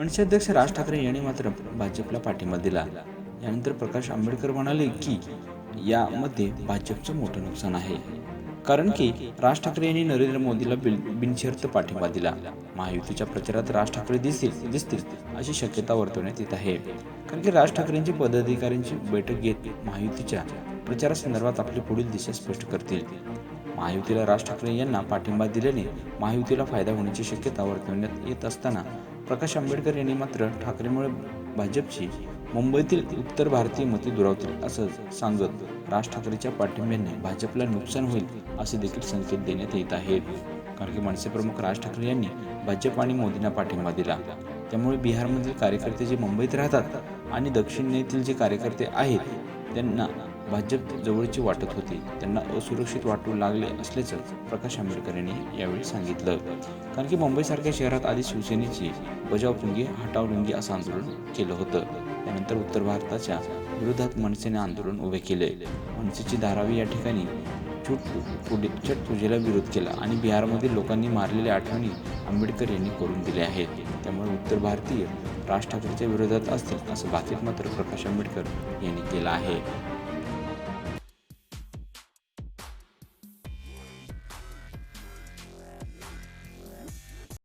मनसे अध्यक्ष राज ठाकरे यांनी मात्र भाजपला पाठिंबा दिला. यानंतर प्रकाश आंबेडकर म्हणाले की यामध्ये भाजपचं मोठं नुकसान आहे. कारण की राज ठाकरे यांनी नरेंद्र मोदीला बिल बिनशर्त पाठिंबा दिला. महायुतीच्या प्रचारात राज ठाकरे दिसतील दिसतील अशी शक्यता वर्तवण्यात येत आहे. कारण की राज ठाकरेंची पदाधिकाऱ्यांची बैठक घेत महायुतीच्या प्रचारासंदर्भात आपली पुढील दिशा स्पष्ट करतील. महायुतीला राज ठाकरे यांना पाठिंबा दिल्याने महायुतीला फायदा होण्याची शक्यता वर्तवण्यात येत असताना प्रकाश आंबेडकर यांनी मात्र ठाकरेमुळे भाजपची मुंबईतील उत्तर भारतीय मते दुरावतील असं सांगत राज ठाकरेच्या पाठिंब्याने भाजपला नुकसान होईल असे देखील संकेत देण्यात येत आहेत. कारण की मनसे प्रमुख राज ठाकरे यांनी भाजप आणि मोदींना पाठिंबा दिला. त्यामुळे बिहारमधील कार्यकर्ते जे मुंबईत राहतात आणि दक्षिणेतील जे कार्यकर्ते आहेत त्यांना भाजप जवळची वाटत होती. त्यांना असुरक्षित वाटू लागले असल्याचं प्रकाश आंबेडकर यांनी यावेळी सांगितलं. कारण की मुंबईसारख्या शहरात आधी शिवसेनेची बजाव लुंगी हटाव लुंगी असं आंदोलन केलं होतं. त्यानंतर उत्तर भारताच्या विरोधात मनसेने आंदोलन उभे केले. मनसेची धारावी या ठिकाणी छूट छट पूजेला विरोध केला आणि बिहारमधील लोकांनी मारलेल्या आठवणी आंबेडकर यांनी करून दिल्या आहेत. त्यामुळे उत्तर भारतीय राज ठाकरेच्या विरोधात असतील असं भाकीत मात्र प्रकाश आंबेडकर यांनी केलं आहे.